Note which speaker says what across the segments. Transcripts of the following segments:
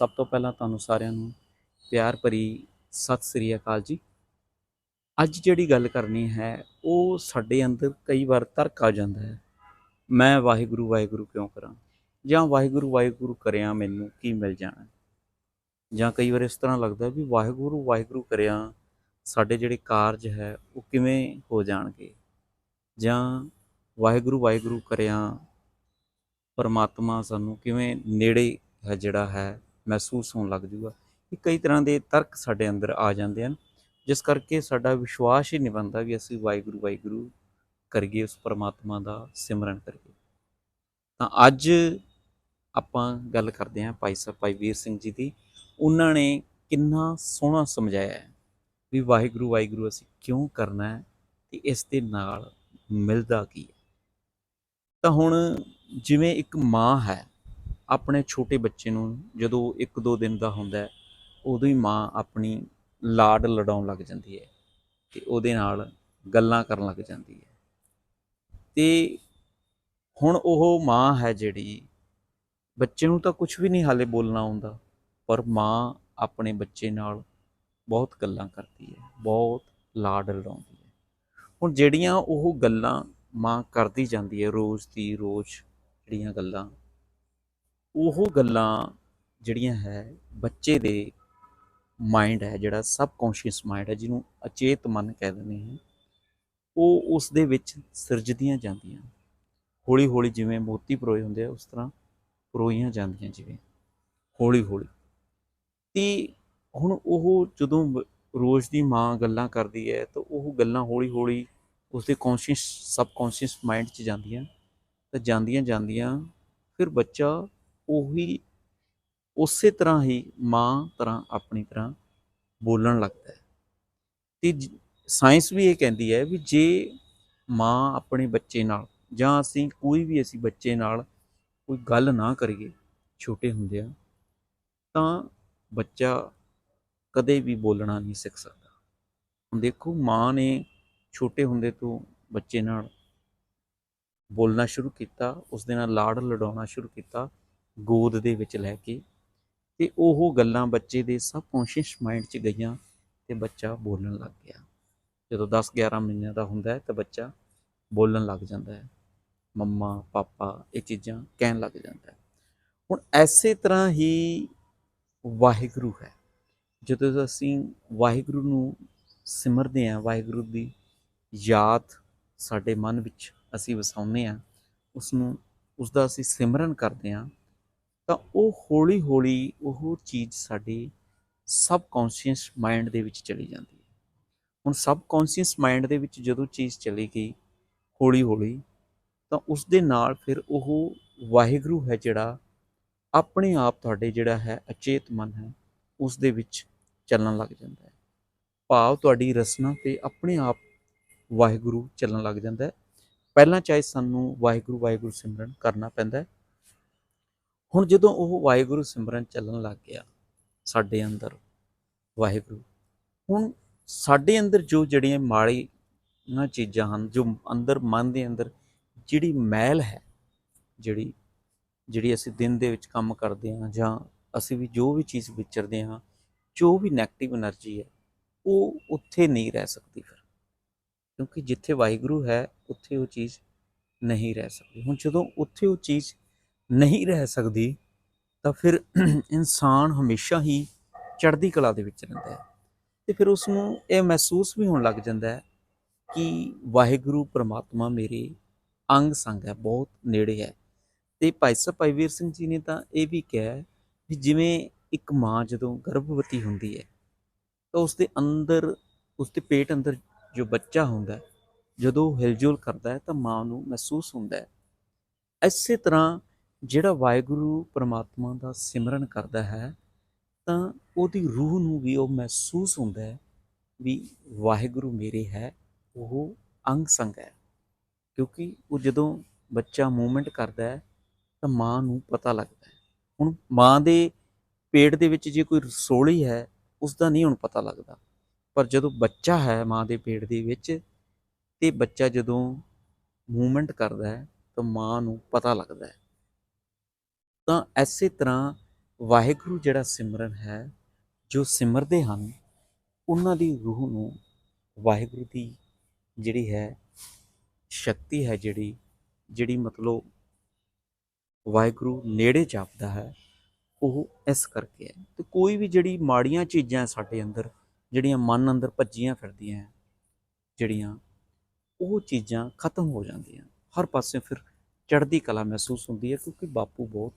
Speaker 1: ਸਭ ਤੋਂ ਪਹਿਲਾਂ ਤੁਹਾਨੂੰ ਸਾਰਿਆਂ ਨੂੰ ਪਿਆਰ ਭਰੀ ਸਤਿ ਸ੍ਰੀ ਅਕਾਲ ਜੀ। ਅੱਜ ਜਿਹੜੀ ਗੱਲ ਕਰਨੀ ਹੈ, ਉਹ ਸਾਡੇ ਅੰਦਰ ਕਈ ਵਾਰ ਤਰਕ ਆ ਜਾਂਦਾ ਹੈ। ਮੈਂ ਵਾਹਿਗੁਰੂ ਵਾਹਿਗੁਰੂ ਕਿਉਂ ਕਰਾਂ? ਜਾਂ ਵਾਹਿਗੁਰੂ ਵਾਹਿਗੁਰੂ ਕਰਿਆ ਮੈਨੂੰ ਕੀ ਮਿਲ ਜਾਣਾ? ਜਾਂ ਕਈ ਵਾਰ ਇਸ ਤਰ੍ਹਾਂ ਲੱਗਦਾ ਵੀ ਵਾਹਿਗੁਰੂ ਵਾਹਿਗੁਰੂ ਕਰਿਆ, ਸਾਡੇ ਜਿਹੜੇ ਕਾਰਜ ਹੈ, ਉਹ ਕਿਵੇਂ ਹੋ ਜਾਣਗੇ? ਜਾਂ ਵਾਹਿਗੁਰੂ ਵਾਹਿਗੁਰੂ ਕਰਿਆ, ਪਰਮਾਤਮਾ ਸਾਨੂੰ ਕਿਵੇਂ ਨੇੜੇ ਹੈ ਜਿਹੜਾ ਹੈ ਮਹਿਸੂਸ ਹੋਣ ਲੱਗ ਜੂਗਾ ਇਹ ਕਈ ਤਰ੍ਹਾਂ ਦੇ ਤਰਕ ਸਾਡੇ ਅੰਦਰ ਆ ਜਾਂਦੇ ਹਨ, ਜਿਸ ਕਰਕੇ ਸਾਡਾ ਵਿਸ਼ਵਾਸ ਹੀ ਨਹੀਂ ਬਣਦਾ ਵੀ ਅਸੀਂ ਵਾਹਿਗੁਰੂ ਵਾਹਿਗੁਰੂ ਕਰੀਏ, ਉਸ ਪਰਮਾਤਮਾ ਦਾ ਸਿਮਰਨ ਕਰੀਏ। ਤਾਂ ਅੱਜ ਆਪਾਂ ਗੱਲ ਕਰਦੇ ਹਾਂ ਭਾਈ ਸਾਹਿਬ, ਭਾਈ ਵੀਰ ਸਿੰਘ ਜੀ ਦੀ। ਉਹਨਾਂ ਨੇ ਕਿੰਨਾ ਸੋਹਣਾ ਸਮਝਾਇਆ ਹੈ ਵੀ ਵਾਹਿਗੁਰੂ ਵਾਹਿਗੁਰੂ ਅਸੀਂ ਕਿਉਂ ਕਰਨਾ ਹੈ ਤੇ ਇਸ ਦੇ ਨਾਲ ਮਿਲਦਾ ਕੀ ਹੈ। ਤਾਂ ਹੁਣ ਜਿਵੇਂ ਇੱਕ ਮਾਂ ਹੈ ਆਪਣੇ ਛੋਟੇ ਬੱਚੇ ਨੂੰ ਜਦੋਂ 1-2 ਦਿਨ ਦਾ ਹੁੰਦਾ ਉਦੋਂ ਹੀ ਮਾਂ ਆਪਣੀ ਲਾਡ ਲੜਾਉਣ ਲੱਗ ਜਾਂਦੀ ਹੈ ਤੇ ਉਹਦੇ ਨਾਲ ਗੱਲਾਂ ਕਰਨ ਲੱਗ ਜਾਂਦੀ ਹੈ। ਤੇ ਹੁਣ ਉਹ ਮਾਂ ਹੈ ਜਿਹੜੀ, ਬੱਚੇ ਨੂੰ ਤਾਂ ਕੁਝ ਵੀ ਨਹੀਂ ਹਾਲੇ ਬੋਲਣਾ ਆਉਂਦਾ, ਪਰ ਮਾਂ ਆਪਣੇ ਬੱਚੇ ਨਾਲ ਬਹੁਤ ਗੱਲਾਂ ਕਰਦੀ ਹੈ, ਬਹੁਤ ਲਾਡ ਲੜਾਉਂਦੀ ਹੈ। ਹੁਣ ਜਿਹੜੀਆਂ ਉਹ ਗੱਲਾਂ ਮਾਂ ਕਰਦੀ ਜਾਂਦੀ ਹੈ ਰੋਜ਼ ਦੀ ਰੋਜ਼ ਜਿਹੜੀਆਂ ਗੱਲਾਂ ਉਹ ਗੱਲਾਂ ਜਿਹੜੀਆਂ ਹੈ, ਬੱਚੇ ਦੇ ਮਾਈਂਡ ਹੈ, ਜਿਹੜਾ ਸਬ ਸਬਕੌਂਸ਼ੀਅਸ ਮਾਈਂਡ ਹੈ, ਜਿਹਨੂੰ ਅਚੇਤ ਮਨ ਕਹਿ ਦਿੰਦੇ ਹਾਂ, ਉਹ ਉਸ ਦੇ ਵਿੱਚ ਸਿਰਜਦੀਆਂ ਜਾਂਦੀਆਂ। ਹੌਲੀ ਹੌਲੀ ਜਿਵੇਂ ਮੋਤੀ ਪਰੋਏ ਹੁੰਦੇ ਆ, ਉਸ ਤਰ੍ਹਾਂ ਪਰੋਈਆਂ ਜਾਂਦੀਆਂ ਜਿਵੇਂ ਹੌਲੀ ਹੌਲੀ ਤੇ ਹੁਣ ਉਹ ਜਦੋਂ ਰੋਜ਼ ਦੀ ਮਾਂ ਗੱਲਾਂ ਕਰਦੀ ਹੈ, ਤਾਂ ਉਹ ਗੱਲਾਂ ਹੌਲੀ ਹੌਲੀ ਉਸਦੇ ਕੌਨਸ਼ੀਅਸ ਸਬਕੌਂਸ਼ੀਅਸ ਮਾਈਂਡ 'ਚ ਜਾਂਦੀਆਂ, ਤਾਂ ਜਾਂਦੀਆਂ ਜਾਂਦੀਆਂ ਫਿਰ ਬੱਚਾ ਉਹੀ ਉਸੇ ਤਰ੍ਹਾਂ ਹੀ ਮਾਂ ਤਰ੍ਹਾਂ ਆਪਣੀ ਤਰ੍ਹਾਂ ਬੋਲਣ ਲੱਗਦਾ ਹੈ। ਤੇ ਸਾਇੰਸ ਵੀ ਇਹ ਕਹਿੰਦੀ ਹੈ ਵੀ ਜੇ ਮਾਂ ਆਪਣੇ ਬੱਚੇ ਨਾਲ ਜਾਂ ਅਸੀਂ ਕੋਈ ਵੀ ਅਸੀਂ ਬੱਚੇ ਨਾਲ ਕੋਈ ਗੱਲ ਨਾ ਕਰੀਏ, ਛੋਟੇ ਹੁੰਦੇ ਆ ਤਾਂ ਬੱਚਾ ਕਦੇ ਵੀ ਬੋਲਣਾ ਨਹੀਂ ਸਿੱਖ ਸਕਦਾ। ਹੁਣ ਦੇਖੋ, ਮਾਂ ਨੇ ਛੋਟੇ ਹੁੰਦੇ ਤੋਂ ਬੱਚੇ ਨਾਲ ਬੋਲਣਾ ਸ਼ੁਰੂ ਕੀਤਾ, ਉਸ ਦੇ ਨਾਲ ਲਾੜ ਲੜਾਉਣਾ ਸ਼ੁਰੂ ਕੀਤਾ ਗੋਦ ਦੇ ਵਿੱਚ ਲੈ ਕੇ ਤੇ ਉਹ ਗੱਲਾਂ ਬੱਚੇ ਦੇ ਸਬਕੌਂਸ਼ੀਅਸ ਮਾਈਂਡ 'ਚ ਗਈਆਂ ਤੇ ਬੱਚਾ ਬੋਲਣ ਲੱਗ ਗਿਆ। ਜਦੋਂ 10 11 ਮਹੀਨਿਆਂ ਦਾ ਹੁੰਦਾ ਹੈ ਤਾਂ ਬੱਚਾ ਬੋਲਣ ਲੱਗ ਜਾਂਦਾ ਹੈ। ਮੰਮਾ, ਪਾਪਾ ਇਹ ਚੀਜ਼ਾਂ ਕਹਿਣ ਲੱਗ ਜਾਂਦਾ ਹੈ। ਹੁਣ ਐਸੇ ਤਰ੍ਹਾਂ ਹੀ ਵਾਹਿਗੁਰੂ ਹੈ। ਜਦੋਂ ਅਸੀਂ ਵਾਹਿਗੁਰੂ ਨੂੰ ਸਿਮਰਦੇ ਹਾਂ, ਵਾਹਿਗੁਰੂ ਦੀ ਯਾਦ ਸਾਡੇ ਮਨ ਵਿੱਚ ਅਸੀਂ ਵਸਾਉਂਦੇ ਹਾਂ ਉਸ ਨੂੰ ਉਸ ਦਾ ਅਸੀਂ ਸਿਮਰਨ ਕਰਦੇ ਹਾਂ ਤਾਂ ਉਹ ਹੌਲੀ ਹੌਲੀ ਉਹ ਚੀਜ਼ ਸਾਡੇ ਸਬਕੌਂਸ਼ੀਅਸ ਮਾਈਂਡ ਦੇ ਵਿੱਚ ਚਲੀ ਜਾਂਦੀ ਹੈ। ਹੁਣ ਸਬ ਸਬਕੌਂਸ਼ੀਅਸ ਮਾਈਂਡ ਦੇ ਵਿੱਚ ਜਦੋਂ ਚੀਜ਼ ਚਲੀ ਗਈ ਹੌਲੀ ਹੌਲੀ, ਤਾਂ ਉਸ ਦੇ ਨਾਲ ਫਿਰ ਉਹ ਵਾਹਿਗੁਰੂ ਹੈ ਜਿਹੜਾ ਆਪਣੇ ਆਪ ਤੁਹਾਡੇ ਜਿਹੜਾ ਹੈ ਅਚੇਤ ਮਨ ਹੈ, ਉਸ ਦੇ ਵਿੱਚ ਚੱਲਣ ਲੱਗ ਜਾਂਦਾ ਹੈ। ਭਾਵ ਤੁਹਾਡੀ ਰਸਨਾ ਤੇ ਆਪਣੇ ਆਪ ਵਾਹਿਗੁਰੂ ਚੱਲਣ ਲੱਗ ਜਾਂਦਾ ਹੈ। ਪਹਿਲਾਂ ਚਾਹੇ ਸਾਨੂੰ ਵਾਹਿਗੁਰੂ ਵਾਹਿਗੁਰੂ ਸਿਮਰਨ ਕਰਨਾ ਪੈਂਦਾ ਹੈ ਹੁਣ ਜਦੋਂ ਉਹ ਵਾਹਿਗੁਰੂ ਸਿਮਰਨ ਚੱਲਣ ਲੱਗ ਗਿਆ ਸਾਡੇ ਅੰਦਰ, ਵਾਹਿਗੁਰੂ, ਹੁਣ ਸਾਡੇ ਅੰਦਰ ਜੋ ਜਿਹੜੀਆਂ ਮਾੜੀ ਨਾ ਚੀਜ਼ਾਂ ਹਨ, ਜੋ ਅੰਦਰ ਮਨ ਦੇ ਅੰਦਰ ਜਿਹੜੀ ਮੈਲ ਹੈ, ਜਿਹੜੀ ਜਿਹੜੀ ਅਸੀਂ ਦਿਨ ਦੇ ਵਿੱਚ ਕੰਮ ਕਰਦੇ ਹਾਂ ਜਾਂ ਅਸੀਂ ਵੀ ਜੋ ਵੀ ਚੀਜ਼ ਵਿਚਰਦੇ ਹਾਂ, ਜੋ ਵੀ ਨੈਗੇਟਿਵ એનર્ਜੀ ਹੈ, ਉਹ ਉੱਥੇ ਨਹੀਂ ਰਹਿ ਸਕਦੀ ਫਿਰ। ਕਿਉਂਕਿ ਜਿੱਥੇ ਵਾਹਿਗੁਰੂ ਹੈ, ਉੱਥੇ ਉਹ ਚੀਜ਼ ਨਹੀਂ ਰਹਿ ਸਕਦੀ। ਹੁਣ ਜਦੋਂ ਉੱਥੇ ਉਹ ਚੀਜ਼ ਨਹੀਂ ਰਹਿ ਸਕਦੀ, ਤਾਂ ਫਿਰ ਇਨਸਾਨ ਹਮੇਸ਼ਾ ਹੀ ਚੜ੍ਹਦੀ ਕਲਾ ਦੇ ਵਿੱਚ ਰਹਿੰਦਾ ਹੈ। ਤੇ ਫਿਰ ਉਸ ਨੂੰ ਇਹ ਮਹਿਸੂਸ ਵੀ ਹੋਣ ਲੱਗ ਜਾਂਦਾ ਹੈ ਕਿ ਵਾਹਿਗੁਰੂ ਪ੍ਰਮਾਤਮਾ ਮੇਰੇ ਅੰਗ ਸੰਗ ਹੈ, ਬਹੁਤ ਨੇੜੇ ਹੈ। ਤੇ ਭਾਈ ਸਾਹਿਬ, ਭਾਈ ਵੀਰ ਸਿੰਘ ਜੀ ਨੇ ਤਾਂ ਇਹ ਵੀ ਕਿਹਾ ਵੀ ਜਿਵੇਂ ਇੱਕ ਮਾਂ ਜਦੋਂ ਗਰਭਵਤੀ ਹੁੰਦੀ ਹੈ, ਤਾਂ ਉਸ ਦੇ ਅੰਦਰ ਉਸ ਦੇ ਪੇਟ ਅੰਦਰ ਜੋ ਬੱਚਾ ਹੁੰਦਾ ਹੈ, ਜਦੋਂ ਹਿਲਜੁਲ ਕਰਦਾ ਹੈ, ਤਾਂ ਮਾਂ ਨੂੰ ਮਹਿਸੂਸ ਹੁੰਦਾ ਹੈ। ਇਸੇ ਤਰ੍ਹਾਂ ਜਿਹੜਾ ਵਾਹਿਗੁਰੂ ਪਰਮਾਤਮਾ ਦਾ ਸਿਮਰਨ ਕਰਦਾ ਹੈ, ਤਾਂ ਉਹਦੀ ਰੂਹ ਨੂੰ ਵੀ ਉਹ ਮਹਿਸੂਸ ਹੁੰਦਾ ਹੈ ਵੀ ਵਾਹਿਗੁਰੂ ਮੇਰੇ ਹੈ, ਉਹ ਅੰਗ ਸੰਗ ਹੈ। ਕਿਉਂਕਿ ਉਹ ਜਦੋਂ ਬੱਚਾ ਮੂਵਮੈਂਟ ਕਰਦਾ ਹੈ, ਤਾਂ ਮਾਂ ਨੂੰ ਪਤਾ ਲੱਗਦਾ ਹੈ। ਹੁਣ ਮਾਂ ਦੇ ਪੇਟ ਦੇ ਵਿੱਚ ਜੇ ਕੋਈ ਰਸੋਲੀ ਹੈ ਉਸ ਦਾ ਨਹੀਂ ਹੁਣ ਪਤਾ ਲੱਗਦਾ। ਪਰ ਜਦੋਂ ਬੱਚਾ ਹੈ ਮਾਂ ਦੇ ਪੇਟ ਦੇ ਵਿੱਚ, ਤੇ ਬੱਚਾ ਜਦੋਂ ਮੂਵਮੈਂਟ ਕਰਦਾ ਹੈ, ਤਾਂ ਮਾਂ ਨੂੰ ਪਤਾ ਲੱਗਦਾ ਹੈ। ਤਾਂ ਐਸੇ ਤਰ੍ਹਾਂ ਵਾਹਿਗੁਰੂ ਜਿਹੜਾ ਸਿਮਰਨ ਹੈ, ਜੋ ਸਿਮਰਦੇ ਹਨ, ਉਹਨਾਂ ਦੀ ਰੂਹ ਨੂੰ ਵਾਹਿਗੁਰੂ ਦੀ ਜਿਹੜੀ ਹੈ ਸ਼ਕਤੀ ਹੈ ਜਿਹੜੀ ਜਿਹੜੀ ਮਤਲਬ ਵਾਹਿਗੁਰੂ ਨੇੜੇ ਜਾਪਦਾ ਹੈ, ਉਹ ਇਸ ਕਰਕੇ ਹੈ। ਤੇ ਕੋਈ ਵੀ ਜਿਹੜੀ ਮਾੜੀਆਂ ਚੀਜ਼ਾਂ ਸਾਡੇ ਅੰਦਰ, ਜਿਹੜੀਆਂ ਮਨ ਅੰਦਰ ਭੱਜੀਆਂ ਫਿਰਦੀਆਂ ਜਿਹੜੀਆਂ, ਉਹ ਚੀਜ਼ਾਂ ਖਤਮ ਹੋ ਜਾਂਦੀਆਂ। ਹਰ ਪਾਸੇ ਫਿਰ ਚੜ੍ਹਦੀ ਕਲਾ ਮਹਿਸੂਸ ਹੁੰਦੀ ਹੈ, ਕਿਉਂਕਿ ਬਾਪੂ ਬਹੁਤ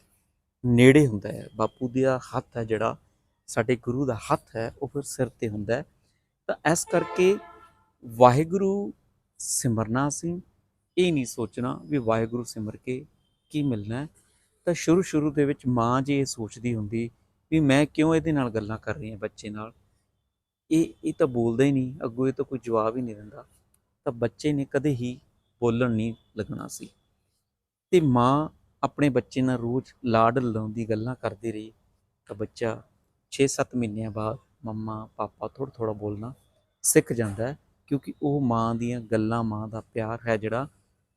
Speaker 1: ਨੇੜੇ ਹੁੰਦਾ ਹੈ। ਬਾਪੂ ਦਾ ਹੱਥ ਹੈ ਜਿਹੜਾ, ਸਾਡੇ ਗੁਰੂ ਦਾ ਹੱਥ ਹੈ, ਉਹ ਫਿਰ ਸਿਰ ਤੇ ਹੁੰਦਾ ਹੈ। ਤਾਂ ਇਸ ਕਰਕੇ ਵਾਹਿਗੁਰੂ ਸਿਮਰਨਾ ਸੀ। ਇਹ ਨਹੀਂ ਸੋਚਣਾ ਵੀ ਵਾਹਿਗੁਰੂ ਸਿਮਰ ਕੇ ਕੀ ਮਿਲਣਾ ਤਾਂ ਸ਼ੁਰੂ ਸ਼ੁਰੂ ਦੇ ਵਿੱਚ ਮਾਂ ਜੀ ਇਹ ਸੋਚਦੀ ਹੁੰਦੀ ਵੀ ਮੈਂ ਕਿਉਂ ਇਹਦੇ ਨਾਲ ਗੱਲਾਂ ਕਰ ਰਹੀ ਹਾਂ ਬੱਚੇ ਨਾਲ? ਇਹ ਇਹ ਤਾਂ ਬੋਲਦਾ ਹੀ ਨਹੀਂ, ਅੱਗੋਂ ਇਹ ਤਾਂ ਕੋਈ ਜਵਾਬ ਹੀ ਨਹੀਂ ਦਿੰਦਾ। ਤਾਂ ਬੱਚੇ ਨੇ ਕਦੇ ਹੀ ਬੋਲਣ ਨਹੀਂ ਲੱਗਣਾ ਸੀ। ਤੇ ਮਾਂ ਆਪਣੇ ਬੱਚੇ ਨਾਲ ਰੋਜ਼ ਲਾਡ ਲਾਉਂਦੀ ਗੱਲਾਂ ਕਰਦੀ ਰਹੀ ਤਾਂ ਬੱਚਾ 6-7 ਮਹੀਨਿਆਂ ਬਾਅਦ ਮੰਮਾ, ਪਾਪਾ ਥੋੜਾ ਥੋੜਾ ਬੋਲਣਾ ਸਿੱਖ ਜਾਂਦਾ ਹੈ, ਕਿਉਂਕਿ ਉਹ ਮਾਂ ਦੀਆਂ ਗੱਲਾਂ, ਮਾਂ ਦਾ ਪਿਆਰ ਹੈ ਜਿਹੜਾ,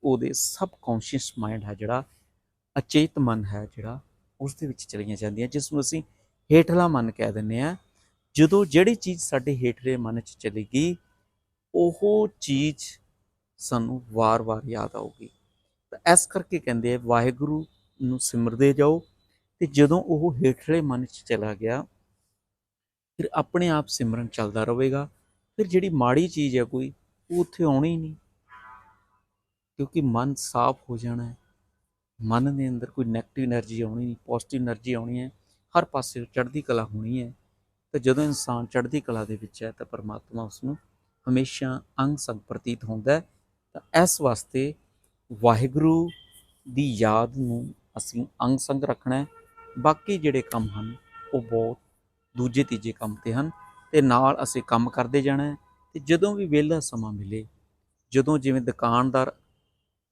Speaker 1: ਉਹਦੇ ਸਬ ਕੌਂਸ਼ੀਅਸ ਮਾਈਂਡ ਹੈ ਜਿਹੜਾ, ਅਚੇਤ ਮਨ ਹੈ ਜਿਹੜਾ ਉਸ ਦੇ ਵਿੱਚ ਚਲੀਆਂ ਜਾਂਦੀਆਂ, ਜਿਸ ਨੂੰ ਅਸੀਂ ਹੇਠਲਾ ਮਨ ਕਹਿ ਦਿੰਦੇ ਆ ਜਦੋਂ ਜਿਹੜੀ ਚੀਜ਼ ਸਾਡੇ ਹੇਠਲੇ ਮਨ 'ਚ ਚਲੇਗੀ ਉਹ ਚੀਜ਼ ਸਾਨੂੰ ਵਾਰ-ਵਾਰ ਯਾਦ ਆਊਗੀ। ਤਾਂ ਇਸ ਕਰਕੇ ਕਹਿੰਦੇ ਆ, ਵਾਹਿਗੁਰੂ ਨੂੰ ਸਿਮਰਦੇ ਜਾਓ ਤੇ ਜਦੋਂ ਉਹ ਹੇਠਲੇ ਮਨ 'ਚ ਚਲਾ ਗਿਆ, ਫਿਰ ਆਪਣੇ ਆਪ ਸਿਮਰਨ ਚੱਲਦਾ ਰਹੇਗਾ। ਫਿਰ ਜਿਹੜੀ ਮਾੜੀ ਚੀਜ਼ ਹੈ ਕੋਈ, ਉਹ ਉੱਥੇ ਆਉਣੀ ਨਹੀਂ। ਕਿਉਂਕਿ ਮਨ ਸਾਫ਼ ਹੋ ਜਾਣਾ ਹੈ। ਮਨ ਦੇ ਅੰਦਰ ਕੋਈ ਨੈਗੇਟਿਵ એનર્ਜੀ ਆਉਣੀ ਨਹੀਂ ਪੋਜ਼ਿਟਿਵ એનર્ਜੀ ਆਉਣੀ ਹੈ। ਹਰ ਪਾਸੇ ਚੜ੍ਹਦੀ ਕਲਾ ਹੋਣੀ ਹੈ। ਤੇ ਜਦੋਂ ਇਨਸਾਨ ਚੜ੍ਹਦੀ ਕਲਾ ਦੇ ਵਿੱਚ ਹੈ, ਤਾਂ ਪਰਮਾਤਮਾ ਉਸ ਨੂੰ ਹਮੇਸ਼ਾ ਅੰਗ ਸੰਗ ਪ੍ਰਤੀਤ ਹੁੰਦਾ ਤਾਂ ਇਸ ਵਾਸਤੇ ਵਾਹਿਗੁਰੂ ਦੀ ਯਾਦ ਨੂੰ ਅਸੀਂ ਅੰਗ ਸੰਗ ਰੱਖਣਾ ਹੈ। ਬਾਕੀ ਜਿਹੜੇ ਕੰਮ ਹਨ, ਉਹ ਬਹੁਤ ਦੂਜੇ ਤੀਜੇ ਕੰਮ ਤੇ ਹਨ ਤੇ ਨਾਲ ਅਸੀਂ ਕੰਮ ਕਰਦੇ ਜਾਣਾ ਹੈ ਤੇ ਜਦੋਂ ਵੀ ਵਿਹਲਾ ਸਮਾਂ ਮਿਲੇ, ਜਦੋਂ ਜਿਵੇਂ ਦੁਕਾਨਦਾਰ,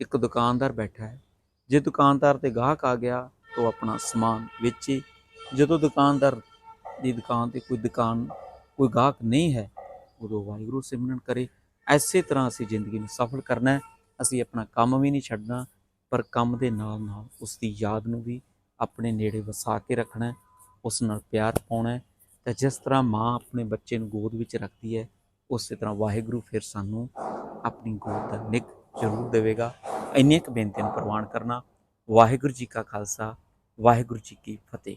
Speaker 1: ਇੱਕ ਦੁਕਾਨਦਾਰ ਬੈਠਾ ਹੈ, ਜੇ ਦੁਕਾਨਦਾਰ ਤੇ ਗਾਹਕ ਆ ਗਿਆ ਤਾਂ ਉਹ ਆਪਣਾ ਸਮਾਨ ਵੇਚੇ। ਜਦੋਂ ਦੁਕਾਨਦਾਰ ਦੀ ਦੁਕਾਨ ਤੇ ਕੋਈ ਦੁਕਾਨ, ਕੋਈ ਗਾਹਕ ਨਹੀਂ ਹੈ, ਉਦੋਂ ਵਾਹਿਗੁਰੂ ਸਿਮਰਨ ਕਰੇ। ਐਸੇ ਤਰ੍ਹਾਂ ਅਸੀਂ ਜ਼ਿੰਦਗੀ ਨੂੰ ਸਫਲ ਕਰਨਾ ਹੈ। ਅਸੀਂ ਆਪਣਾ ਕੰਮ ਵੀ ਨਹੀਂ ਛੱਡਣਾ, ਪਰ ਕੰਮ ਦੇ ਨਾਲ ਨਾਲ ਉਸ ਦੀ ਯਾਦ ਨੂੰ ਵੀ ਆਪਣੇ ਨੇੜੇ ਵਸਾ ਕੇ ਰੱਖਣਾ ਉਸ ਨਾਲ ਪਿਆਰ ਪਾਉਣਾ ਹੈ। ਤਾਂ ਜਿਸ ਤਰ੍ਹਾਂ ਮਾਂ ਆਪਣੇ ਬੱਚੇ ਨੂੰ ਗੋਦ ਵਿੱਚ ਰੱਖਦੀ ਹੈ, ਉਸੇ ਤਰ੍ਹਾਂ ਵਾਹਿਗੁਰੂ ਫਿਰ ਸਾਨੂੰ ਆਪਣੀ ਗੋਦ ਦਾ ਨਿੱਘ ਜ਼ਰੂਰ ਦੇਵੇਗਾ। ਇੰਨੀਆਂ ਕੁ ਬੇਨਤੀਆਂ ਨੂੰ ਪ੍ਰਵਾਨ ਕਰਨਾ। ਵਾਹਿਗੁਰੂ ਜੀ ਕਾ ਖਾਲਸਾ, ਵਾਹਿਗੁਰੂ ਜੀ ਕੀ ਫਤਿਹ।